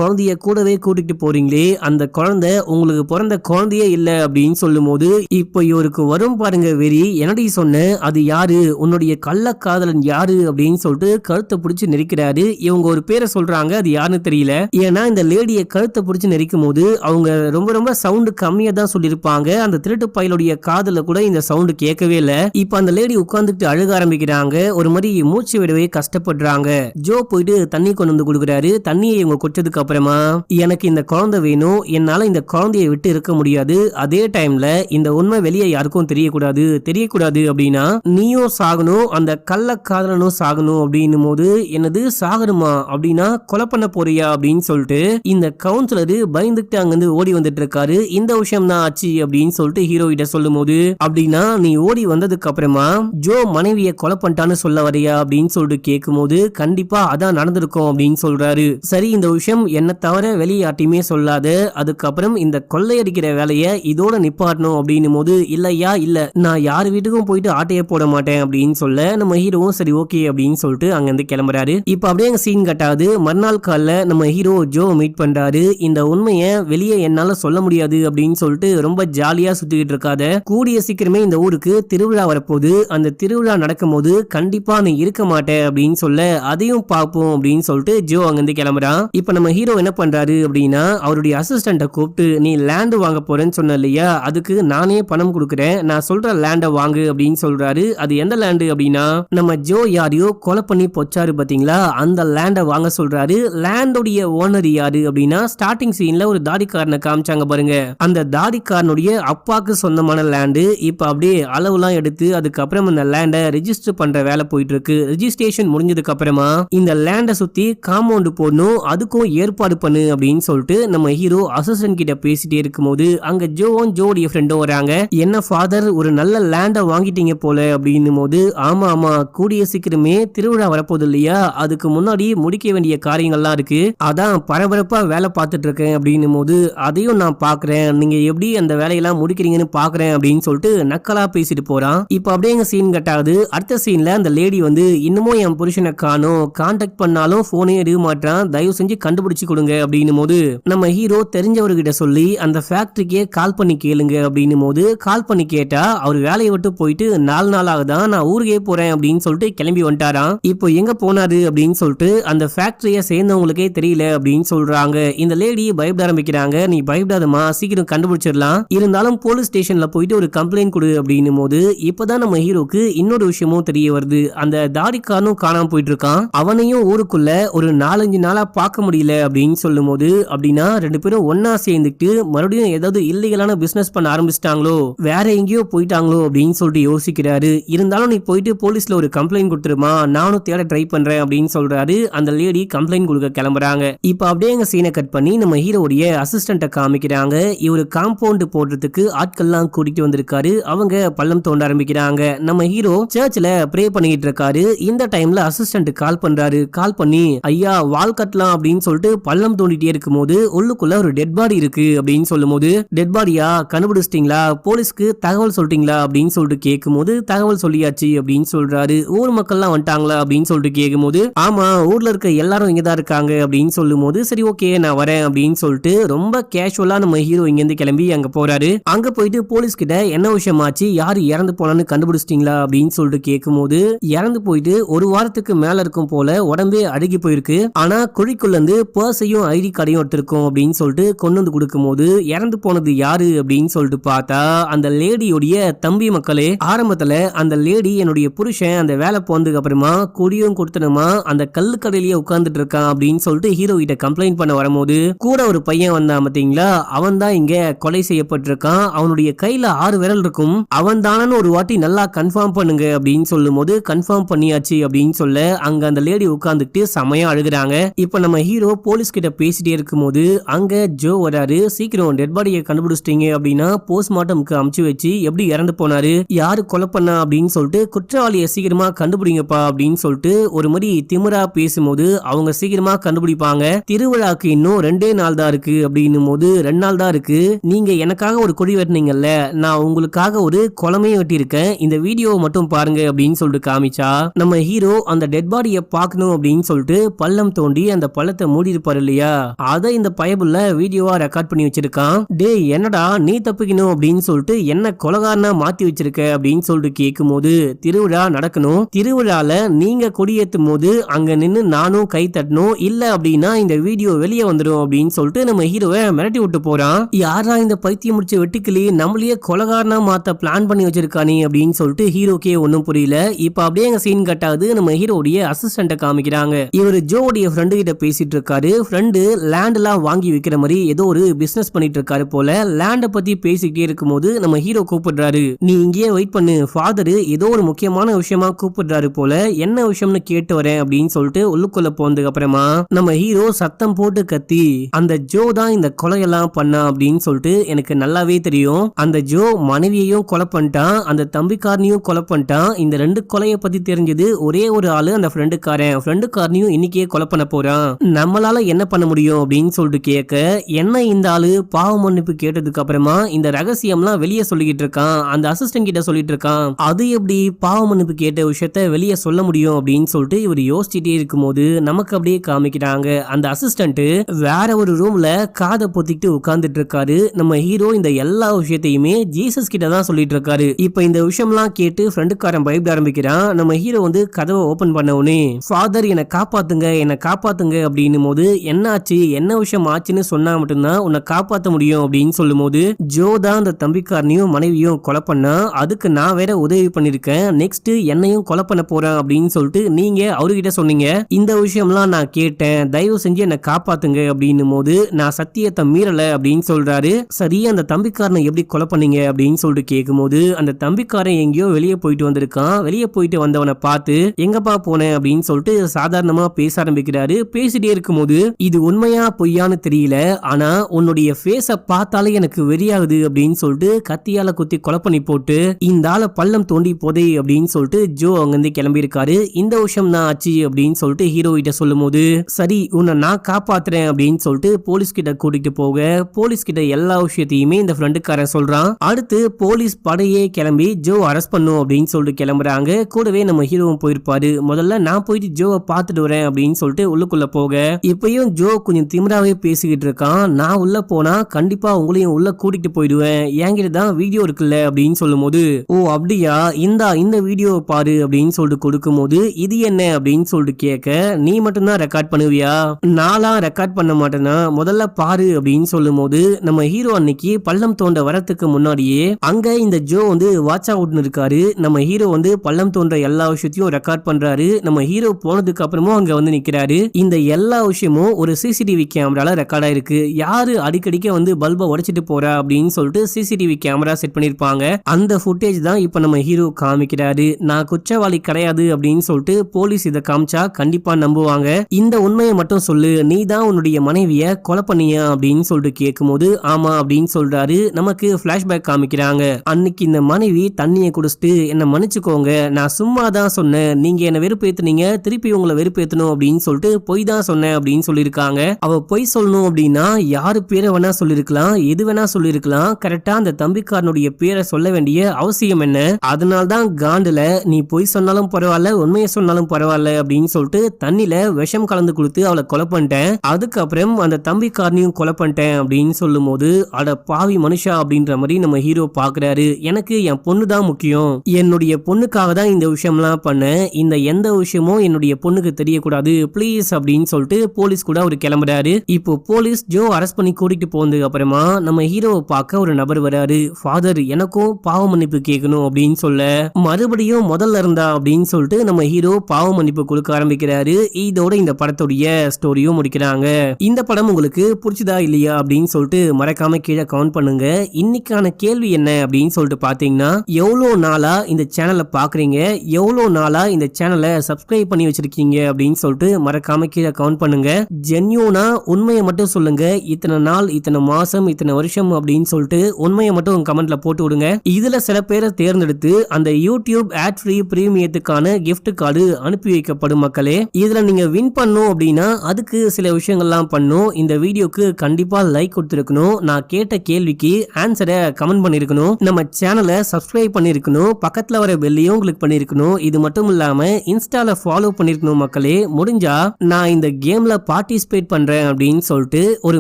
A: குழந்தைய கூடவே கூட்டிகிட்டு போகிறீங்களே அந்த குழந்தை உங்களுக்கு பிறந்த குழந்தையே இல்லை அப்படின்னு சொல்லும்போது இப்போ இவருக்கு வரும் பாருங்க வெறி. என்னடி சொன்ன? அது யாரு? உன்னுடைய கள்ளக்காதலன் யாரு? அப்படின்னு சொல்லிட்டு கழுத்தை பிடிச்சி நெரிக்கிறாரு. இவங்க ஒரு பேரை சொல்றாங்க அது யாருன்னு தெரியல. ஏன்னா இந்த லேடியை கழுத்தை பிடிச்சி நெரிக்கும் போது அவங்க ரொம்ப ரொம்ப சவுண்டு கம்மியா தான் சொல்லியிருப்பாங்க. அந்த திருட்டு பயலுடைய காதல கூட இந்த சவுண்டு கேட்கவே இல்லை. இப்போ அந்த லேடி உட்கார்ந்துட்டு அழுக ஆரம்பிக்கிறாங்க. ஒரு மாதிரி மூச்சு விடவே கஷ்டப்படுறாங்க. ஜோ போயிட்டு தண்ணி கொண்டு வந்து கொடுக்குறாரு. தண்ணியை இவங்க கொச்சதுக்கு அப்புறமா எனக்கு இந்த குழந்தை வேணும். என்னால இந்த குழந்தையை விட்டு இருக்க முடியாது. அதே டைம்ல இந்த உண்மை வெளியே யாருக்கும் தெரியக்கூடாது. தெரியக்கூடாது அப்படின்னா நீயும் சாகணும் அந்த கள்ள காதலனும் சாகணும் அப்படின்னும் போது என்னது சாகணுமா? அப்படின்னா கொலை பண்ண போறியா அப்படின்னு சொல்லிட்டு இந்த கவுன்சிலரு பயந்துட்டு அங்கிருந்து ஓடி வந்துட்டு இருக்காரு இந்த விஷயம் தான் ஆச்சு அப்படின்னு சொல்லிட்டு ஹீரோ கிட்ட சொல்லும் போது அப்படின்னா நீ ஓடி வந்ததுக்கு அப்புறமா ஜோ மனைவியை கொலை பண்ணிட்டான்னு சொல்ல வரையா? அப்படின்னு சொல்லிட்டு கேட்கும்போது கண்டிப்பா அதான் நடந்திருக்கும் அப்படின்னு சொல்றாரு. சரி இந்த விஷயம் என்ன தவிர வெளியே சொல்லாத. அதுக்கப்புறம் இந்த கொள்ளையடிக்கிற வேலையை இதோட நிப்பாட்டணும் அப்படின்னும் போது இல்லையா இல்ல. நான் யார் வீட்டுக்கும் போயிட்டு ஆட்டையை போட மாட்டேன் அப்படின்னு சொல்ல நம்ம ஹீரோவும் சரி ஓகே அப்படின்னு சொல்லிட்டு அங்கிருந்து கிளம்புறாரு. இப்ப அப்படியே அங்க சீன் கட்டாது மறுநாள் காலைல நம்ம ஹீரோ ஜோ மீட் பண்றாரு. இந்த உண்மையை வெளியே என்னால சொல்ல முடியாது அப்படின்னு சொல்லிட்டு ரொம்ப ஜாலியா சுத்திக்கிட்டு இருக்காத. கூடிய சீக்கிரமே இந்த ஊருக்கு திருவிழா வரப்போகுது. அந்த திருவிழா நடக்கும் போது கண்டிப்பா நீ இருக்க மாட்டேன் அப்படின்னு சொல்ல அதையும் பார்ப்போம் அப்படின்னு சொல்லிட்டு ஜோ அங்கிருந்து கிளம்புறான். இப்ப நம்ம ஹீரோ என்ன பண்றாரு அப்படின்னா அவருடைய அசிஸ்டண்ட்டை கூப்பிட்டு நீ லேண்டு வாங்க போறேன்னு சொன்ன இல்லையா? அதுக்கு நானே பணம் கொடுக்குறேன். நான் சொல்ற லேண்டை வாங்கு அப்படின்னு சொல்றாரு. அது எந்த லேண்டு அப்படின்னா நம்ம ஜோ யாரையோ கொலை பண்ணி பொச்சாரு பாத்தீங்களா? அந்த லேண்டை வாங்க சொல்றாரு. லேண்டோடைய ஓனர் யாரு அப்படின்னா ஸ்டார்டிங் சீன்ல ஒரு தாடிக்காரனை காமிச்சாங்க பாருங்க. அந்த தாடிக்காரனுடைய அப்பாக்கு சொந்தமான லேண்டு இப்ப அப்படியே அளவுலாம் எடுத்து அதுக்கப்புறம் அந்த லேண்டை ரெஜிஸ்டர் பண்ற வேலை போயிட்டு இருக்கு ரெஜிஸ்ட்ரேஷன் முடிஞ்சதுக்கு அப்புறமா இந்த லேண்டை சுத்தி காம்பவுண்ட் போடணும். அதுக்கும் ஏற்பாடு பண்ணு அப்படின்னு சொல்லிட்டு நம்ம ஹீரோ அசிஸ்டன்ட் கிட்ட பேசிட்டே இருக்கும்போது அங்க ஜோவும் ஜோடைய ஃப்ரெண்டும் வராங்க. என்ன ஃபாதர் ஒரு நல்ல லேண்டை வாங்கிட்டீங்க போல அப்படின்னும் போது ஆமா ஆமா கூடிய சீக்கிரமே திருவிழா வரப்போகுது இல்லையா? அதுக்கு முன்னாடி முடிக்க வேண்டிய காரியங்கள்லாம் இருக்கு. அதான் பரபரப்பா வேலை பார்த்துட்டு இருக்கேன் அப்படின்னும் போது அதையும் நான் பாக்குறேன். நீங்க எப்படி அந்த வேலையெல்லாம் முடிக்கிறீங்கன்னு பாக்குறேன் அப்படின்னு சொல்லிட்டு நக்கலா பேசிட்டு போறான். இப்ப அப்படியே எங்க சீன் கட்டாது அடுத்த சீன்ல அந்த லேடி வந்து இன்னமும் என் புருஷனை காணும். கான்டாக்ட் பண்ணாலும் போனே எடுக்க மாட்டான் தயவு செஞ்சு கண்டுபிடிச்சு கொடுங்க அப்படின்னும் போது நம்ம ஹீரோ தெரிஞ்சவர்கிட்ட சொல்லி அந்த ஃபேக்டரிக்கே கால் பண்ணி கேளுங்க அப்படின்னும் போது கால் பண்ணி கேட்டா அவர் வேலையை விட்டு போயிட்டு நாலு நாளாக தான் நான் ஊருக்கே போறேன் அப்படின்னு சொல்லிட்டு கிளம்பி வந்துட்டாராம். இப்போ எங்க போனாரு அப்படின்னு சொல்லிட்டு அந்த ஃபேக்டரியை சேர்ந்தவங்களுக்கே தெரியல அப்படின்னு சொல்றாங்க. இந்த லேடி பயப்பட ஆரம்பிக்கிறாங்க. நீ பயப்படாதமா சீக்கிரம் கண்டுபிடிச்சிடலாம். இருந்தாலும் போலீஸ் ஸ்டேஷன்ல போயிட்டு ஒரு கம்ப்ளைண்ட் கொடு அப்படின்னும் போது இப்பதான் நம்ம ஹீரோக்கு இன்னொரு விஷயமும் தெரிய வருது. அந்த தாடிக்காரனும் காணாம போயிட்டு இருக்கான் அவனையும் ஊருக்குள்ள ஒரு நாலஞ்சு நாளா பார்க்க முடியல அப்படின்னு சொல்லும் போது அப்படின்னா ரெண்டு பேரும் ஒன்னா சேர்ந்து சேர்ந்துட்டு மறுபடியும் ஏதாவது இல்லீகலான பிசினஸ் பண்ண ஆரம்பிச்சிட்டாங்களோ வேற எங்கேயோ போயிட்டாங்களோ அப்படின்னு சொல்லிட்டு யோசிக்கிறாரு. இருந்தாலும் நீ போயிட்டு போலீஸ்ல ஒரு கம்ப்ளைண்ட் கொடுத்துருமா? நானும் தேட ட்ரை பண்றேன் அப்படின்னு சொல்றாரு. அந்த லேடி கம்ப்ளைண்ட் கொடுக்க கிளம்புறாங்க. இப்ப அப்படியே எங்க சீனை கட் பண்ணி நம்ம ஹீரோடைய அசிஸ்டண்ட்டை காமிக்கிறாங்க. இவரு காம்பவுண்ட் போடுறதுக்கு ஆட்கள்லாம் கூட்டிட்டு வந்திருக்காரு. அவங்க பள்ளம் தோண்ட ஆரம்பிக்கிறாங்க. நம்ம ஹீரோ சர்ச்ல ப்ரே பண்ணிட்டு இருக்காரு. இந்த டைம்ல அசிஸ்டன்ட் கால் பண்றாரு. கால் பண்ணி ஐயா வால் கட்டலாம் அப்படின்னு சொல்லிட்டு பள்ளம் தோண்டிட்டே இருக்கும்போது உள்ளுக்குள்ள ஒரு டெட் பாடி இருக்கு. அப்படின்னு சொல்லும்போது டெட் பாடியா கண்டுபிடிச்சிட்டீங்களா போலீஸ்க்கு தகவல் சொல்லிட்டீங்களா? அப்படின்னு சொல்லிட்டு கேட்கும்போது தகவல் சொல்லியாச்சு அப்படின்னு சொல்றாரு. ஊர் மக்கள்லாம் வந்துட்டாங்களா? அப்படின்னு சொல்லிட்டு கேட்கும்போது ஆமா ஊர்ல இருக்க எல்லாரும் இங்கதான் இருக்காங்க அப்படின்னு சொல்லும் போது சரி ஓகே நான் வரேன் அப்படின்னு சொல்லிட்டு ரொம்ப கேஷுவலா நம்ம ஹீரோ இங்க இருந்து கிளம்பி அங்க போறாரு. அங்க போயிட்டு போலீஸ் கிட்ட என்ன விஷயமாச்சு? யாரு இறந்து போனான்னு கண்டுபிடிச்சிட்டீங்களா? அப்படின்னு சொல்லிட்டு கேட்கும் போது இறந்து போயிட்டு ஒரு வாரத்துக்கு மேல இருக்கும் போல உடம்பே அழுகி போயிருக்கு. ஆனா குழிக்குள்ள இருந்து பர்ஸையும் ஐடி கார்டையும் எடுத்திருக்கோம் அப்படின்னு சொல்லிட்டு கொண்டு வந்து இருக்கும்போது இறந்து போனது யாரு அப்படின்னு சொல்லிட்டு பார்த்தா அந்த லேடியோடைய தம்பி மக்களே ஆரம்பத்துல அந்த லேடி என்னுடைய புருஷன் அந்த வேலை போனதுக்கு அப்புறமா குடியும் கொடுத்தனுமா அந்த கல்லு கடையிலேயே உட்கார்ந்துட்டு இருக்கான் அப்படின்னு சொல்லிட்டு ஹீரோ கிட்ட கம்ப்ளைண்ட் பண்ண வரும்போது கூட ஒரு பையன் வந்தான் பாத்தீங்களா அவன் தான் இங்க கொலை செய்யப்பட்டிருக்கான். அவனுடைய கையில ஆறு விரல் இருக்கும். அவன் தானு ஒரு வாட்டி நல்லா கன்ஃபார்ம் பண்ணுங்க அப்படின்னு சொல்லும் போது கன்ஃபார்ம் பண்ணியாச்சு அப்படின்னு சொல்ல அங்க அந்த லேடி உட்கார்ந்துட்டு செமையா அழுகுறாங்க. இப்ப நம்ம ஹீரோ போலீஸ் கிட்ட பேசிட்டே இருக்கும் போது அங்க ஜோ வராரு. சீக்கிரம் டெட் பாடியை கண்டுபிடிச்சிட்டீங்க அப்படின்னா போஸ்ட்மார்ட்டம்க்கு அமுச்சு வச்சு எப்படி இறந்து போனாரு யாரு கொலை பண்ணா அப்படின்னு சொல்லிட்டு குற்றவாளியை சீக்கிரமா கண்டுபிடிங்கப்பா அப்படின்னு சொல்லிட்டு ஒரு மாதிரி திமிரா பேசும்போது அவங்க சீக்கிரமா கண்டுபிடிப்பாங்க. திருவிழாக்கு இன்னும் ரெண்டே நாள் தான் இருக்கு அப்படின்னும் போது ரெண்டு நாள் தான் இருக்கு. நீங்க எனக்காக ஒரு கொடி வெட்டினீங்கல்ல நான் உங்களுக்காக ஒரு குளமையும் வெட்டியிருக்கேன். இந்த வீடியோவை மட்டும் பாருங்க அப்படின்னு சொல்லிட்டு காமிச்சா நம்ம ஹீரோ அந்த டெட் பாடியை பார்க்கணும் அப்படின்னு சொல்லிட்டு பள்ளம் தோண்டி அந்த பள்ளத்தை மூடி இருப்பாரு இல்லையா? அதை இந்த பயபுள்ள வீடியோவா ரெக்கார்ட் பண்ணி வச்சிருக்கான். டேய் என்னடா நீ தப்பிக்கணும் அப்படின்னு சொல்லிட்டு என்ன கொலகாரனா மாத்தி வச்சிருக்க அப்படின்னு சொல்லிட்டு கேட்கும்போது திருவிழா நடக்கணும். திருவிழால நீங்க கொடியேற்றும் போது அங்க நின்று நானும் கை தட்டணும். இல்ல அப்படின்னா இந்த வீடியோ வெளியே வந்துடும் அப்படின்னு சொல்லிட்டு நம்ம ஹீரோவை மிரட்டி விட்டு போறான். யாரா இந்த பைத்தியம் முடிச்ச வெட்டுக்கிளி? நம்மளையே கொலகாரனா மாத்த பிளான் பண்ணி வச்சிருக்கானே அப்படின்னு சொல்லிட்டு ஹீரோக்கே ஒன்றும் புரியல. இப்ப அப்படியே எங்க சீன் கட்டாது நம்ம ஹீரோடைய அசிஸ்டண்ட்டை காமிக்கிறாங்க. இவர் ஜோடைய ஃப்ரெண்டு கிட்ட பேசிட்டு இருக்காரு. ஃப்ரெண்டு லேண்ட் எல்லாம் வாங்கி விற்கிற மாதிரி ஏதோ ஒரு பிசினஸ் பண்ணிட்டு இருக்காரு போல லேண்டை பத்தி பேசிக்கிட்டே இருக்கும்போது நம்ம ஹீரோ கூப்பிடுறாரு. நீ இங்கேயே வெயிட் பண்ணு. ஃபாதர் ஏதோ ஒரு முக்கியமான விஷயமா கூப்பிடுறாரு போல என்ன விஷயம்னு கேட்டு வரேன் அப்படின்னு சொல்லிட்டு உள்ளுக்குள்ள போனதுக்கு அப்புறமா நம்ம ஹீரோ சத்தம் போட்டு கத்தி அந்த ஜோ தான் இந்த கொலையெல்லாம் பண்ணா அப்படின்னு சொல்லிட்டு எனக்கு நல்லாவே தெரியும். அந்த ஜோ மனைவியையும் கொலை பண்ணிட்டான் அந்த தம்பிக்காரனையும் கொலை பண்ணிட்டான். இந்த ரெண்டு கொலையை பத்தி தெரிஞ்சது ஒரே ஒரு ஆளு அந்த ஃப்ரெண்டுக்காரன் ஃப்ரெண்டுக்காரனையும் இன்னைக்கே கொலை பண்ண போறான். நம்மளால என்ன பண்ண முடியும் அப்படின்னு சொல்லிட்டு கேட்க என்ன இந்த ஆளு பாவ மன்னிப்பு கேட்டதுக்கு அப்புறமா இந்த ரகசியம்லாம் வெளியே சொல்லிக்கிட்டு இருக்கான். அந்த அசிஸ்டன்ட் கிட்ட சொல்லிட்டு இருக்கான். அது எப்படி பாவ மன்னிப்பு கேட்ட விஷயத்த வெளியே சொல்ல முடியும் அப்படின்னு சொல்லிட்டு இவர் யோசிச்சுட்டே இருக்கும்போது நமக்கு அப்படியே காமிக்கிறாங்க. அந்த அசிஸ்டன்ட் வேற ஒரு ரூம்ல காதை பொத்திக்கிட்டு உட்கார்ந்துட்டு இருக்காரு. நம்ம ஹீரோ இந்த எல்லா விஷயத்தையுமே ஜீசஸ் கிட்ட தான் சொல்லிட்டு இருக்காரு. இப்ப இந்த விஷயம்லாம் கேட்டு ஃப்ரெண்டுக்காரன் பயப்பட ஆரம்பிக்கிறான். நம்ம ஹீரோ வந்து கதவை ஓபன் பண்ண உடனே ஃபாதர் என்னை காப்பாத்துங்க என்னை காப்பாத்துங்க அப்படின்னும் போது என்ன ஆச்சு என்ன விஷயம் ஆச்சுன்னு சொன்னா மட்டும்தான் உன்னை காப்பாற்ற முடியும் அப்படின்னு சொல்லும்போது ஜோ தான் அந்த தம்பிக்காரனையும் மனைவியும் கொலை பண்ணா அதுக்கு நான் வேற உதவி பண்ணிருக்கேன். நெக்ஸ்ட் என்னையும் கொலை பண்ண போறேன் அப்படின்னு சொல்லிட்டு நீங்க அவர்கிட்ட சொன்னீங்க. இந்த விஷயம்லாம் நான் கேட்டேன். தயவு செஞ்சு என்னை காப்பாத்துங்க அப்படின்னும் போது நான் சத்தியத்தை மீறல அப்படின்னு சொல்றாரு. சரி அந்த தம்பிக்காரனை எப்படி கொலை பண்ணீங்க அப்படின்னு சொல்லிட்டு கேட்கும்போது அந்த தம்பிக்காரன் எங்கேயோ வெளியே போயிட்டு வந்திருக்கான். வெளியே போயிட்டு வந்தவனை பார்த்து எங்கப்பா போனேன் அப்படின்னு சொல்லிட்டு சாதாரணமா பேச ஆரம்பிக்கிறாரு. பேசிட்டே இருக்கும்போது இது உண்மையா பொய்யான்னு தெரியல. ஆனா உன்னுடைய ஃபேஸ பார்த்தாலே எனக்கு வெறியாகுது அப்படின்னு சொல்லிட்டு கத்தியால குத்தி கொலை பண்ணி போட்டு இந்த ஆளை பள்ளம் தோண்டி போதே அப்படின்னு சொல்லிட்டு ஜோ அங்கிருந்து கிளம்பி இருக்காரு இந்த விஷயம் தான் ஆச்சு அப்படின்னு சொல்லிட்டு ஹீரோ கிட்ட சொல்லும் போது சரி உன்னை நான் காப்பாத்துறேன் அப்படின்னு சொல்லிட்டு போலீஸ் கிட்ட கூட்டிட்டு போக போலீஸ் கிட்ட எல்லா விஷயத்தையுமே இந்த ஃப்ரெண்டுக்காரன் சொல்றான். அடுத்து போலீஸ் படையே கிளம்பி ஜோ அரெஸ்ட் பண்ணும் அப்படின்னு சொல்லிட்டு கிளம்புறாங்க. கூடவே நம்ம ஹீரோவும் போயிருப்பாரு. முதல்ல நான் போயிட்டு ஜோவை பார்த்துட்டு வரேன் அப்படின்னு சொல்லிட்டு உள்ளுக்குள்ள போக இப்பயும் ஜோ கொஞ்சம் திமிராவே பேசிக்கிட்டு இருக்கான். நான் உள்ள போனா கண்டிப்பா உங்களையும் உள்ள கூட்டிட்டு போயிடுவேன். என்கிட்ட தான் வீடியோ இருக்குல்ல அப்படின்னு சொல்லும் போது ஓ அப்படியா? இந்தா இந்த வீடியோவை பாரு அப்படின்னு சொல்லிட்டு கொடுக்கும்போது இது என்ன? அப்படின்னு சொல்லிட்டு கேட்க நீ மட்டும்தான் ரெக்கார்ட் பண்ணுவியா? நான்லாம் ரெக்கார்ட் பண்ண மாட்டேன்னா முதல்ல பாரு அப்படின்னு சொல்லும் போது நம்ம ஹீரோ அன்னைக்கு பள்ளம் தோண்ட வரத்துக்கு முன்னாடியே அங்க இந்த ஜோ வந்து வாட்ச் அவுட்னு இருக்காரு. நம்ம ஹீரோ வந்து பள்ளம் தோன்ற எல்லா விஷயத்தையும் ரெக்கார்ட் பண்றாரு. நம்ம ஹீரோ போனதுக்கு அப்புறமும் அங்க வந்து நிக்கிறாரு. இந்த எல்லா விஷயமும் ஒரு சிசிடிவி கேமரால ரெக்கார்ட் ஆயிருக்கு. யாரு அடிக்கடிக்க வந்து பல்பை உடைச்சிட்டு போற அப்படின்னு சொல்லிட்டு சிசிடிவி கேமரா செட் பண்ணிருப்பாங்க. அந்த ஃபுட்டேஜ் தான் இப்ப நம்ம ஹீரோ காமிக்கிறாரு. நான் குற்றவாளி கிடையாது அப்படின்னு சொல்லிட்டு போலீஸ் இதை காமிச்சா கண்டிப்பா நம்புவாங்க. இந்த உண்மையை மட்டும் சொல்லு. நீ தான் உன்னுடைய மனைவிய கொலை பண்ணியா அப்படின்னு சொல்லிட்டு கேட்கும்போது ஆமா அப்படின்னு சொல்றாரு. நமக்கு பிளாஷ்பேக் காமிக்கிறாங்க. அன்னைக்கு இந்த மனைவி தண்ணியை குடிச்சிட்டு என்ன மன்னிச்சுக்கோங்க. நான் சும்மா தான் சொன்னேன். நீங்க என்ன வெறுப்பேத்துனீங்க. திருப்பி உங்களை வெறுப்பேத்தணும் அப்படின்னு சொல்லிட்டு பொய் தான் சொன்னேன் அப்படின்னு சொல்லியிருக்காங்க. அவ பொய் சொல்லணும் அப்படின்னா யாரு பேரை வேணா சொல்லியிருக்கலாம் எது வேணா சொல்லியிருக்கலாம் கரெக்டா அந்த தம்பிக்காரனுடைய பேரை சொல்ல வேண்டிய அவசியம் என்ன? அதனால தான் காண்டுல நீ பொய் சொன்னாலும் பரவாயில்ல உண்மையை சொன்னாலும் பரவாயில்ல அப்படின்னு சொல்லிட்டு தண்ணில விஷம் கலந்து கொடுத்து அவளை கொலை பண்ணிட்டேன். அதுக்கப்புறம் அந்த தம்பிக்காரனையும் கொலை பண்ணிட்டேன் அப்படின்னு சொல்லும் போது அட பாவி மனுஷா அப்படின்ற மாதிரி நம்ம ஹீரோ பாக்குறாரு. எனக்கு என் பொண்ணு தான் முக்கியம். என்னுடைய பொண்ணுக்காக தான் இந்த விஷயம்லாம் பண்ணேன். இந்த எந்த விஷயமும் என்னுடைய என்னுடைய பொண்ணுக்கு தெரியக்கூடாது. ப்ளீஸ் அப்படின்னு சொல்லிட்டு போலீஸ் கூட அவர் கிளம்புறாரு. இப்போ போலீஸ் ஜோ அரெஸ்ட் பண்ணி கூட்டிட்டு போனதுக்கு அப்புறமா நம்ம ஹீரோவை பார்க்க ஒரு நபர் வராரு. ஃபாதர் எனக்கும் பாவ மன்னிப்பு கேட்கணும் அப்படின்னு சொல்ல மறுபடியும் முதல்ல இருந்தா அப்படின்னு சொல்லிட்டு நம்ம ஹீரோ பாவ மன்னிப்பு கொடுக்க ஆரம்பிக்கிறாரு. இதோட இந்த படத்துடைய ஸ்டோரியும் முடிக்கிறாங்க. இந்த படம் உங்களுக்கு பிடிச்சதா இல்லையா? அப்படின்னு சொல்லிட்டு மறக்காம கீழே கவுண்ட் பண்ணுங்க. இன்னைக்கான கேள்வி என்ன? அப்படின்னு சொல்லிட்டு பாத்தீங்கன்னா எவ்வளோ நாளா இந்த சேனலை பாக்குறீங்க எவ்வளோ நாளா இந்த சேனலை சப்ஸ்கிரைப் பண்ணி வச்சிருக்கீங்க? அப்படின்னு சொல்லிட்டு மறக்காம கீழே கவுண்ட் பண்ணுங்க. ஜென்யூனா உண்மையை மட்டும் சொல்லுங்க. இத்தனை நாள் இத்தனை மாசம் இத்தனை வருஷம் அப்படின்னு சொல்லிட்டு உண்மையை மட்டும் கமெண்ட்ல போட்டு விடுங்க. இதுல சில பேரை தேர்ந்தெடுத்து அந்த யூடியூப் ஆட் ஃப்ரீ பிரீமியத்துக்கான கிஃப்ட் கார்டு அனுப்பி வைக்கப்படும் மக்களே. இதுல நீங்க வின் பண்ணும் அப்படின்னா அதுக்கு சில விஷயங்கள்லாம் பண்ணும். இந்த வீடியோக்கு கண்டிப்பா லைக் கொடுத்துருக்கணும். நான் கேட்ட கேள்விக்கு ஆன்சரை கமெண்ட் பண்ணிருக்கணும். நம்ம சேனலை சப்ஸ்கிரைப் பண்ணிருக்கணும். பக்கத்துல வர பெல்லையும் கிளிக் பண்ணிருக்கணும். இது மட்டும் இல்லாம இன்ஸ்டால ஃபாலோ பண்ணிருக்கணும் மக்களே. முடிஞ்சா நான் இந்த கேம்ல பார்ட்டிசிபேட் பண்றேன் அப்படின்னு சொல்லிட்டு ஒரு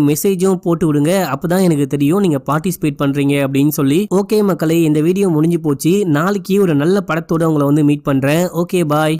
A: மெசேஜும் போட்டு விடுங்க. அப்பதான் எனக்கு தெரியும் நீங்க பார்ட்டிசிபேட் பண்றீங்க அப்படின்னு சொல்லி. ஓகே மக்களே இந்த வீடியோ முடிஞ்சு போச்சு. நாளைக்கு ஒரு நல்ல படத்தோட உங்களை வந்து மீட் பண்றேன். Okay bye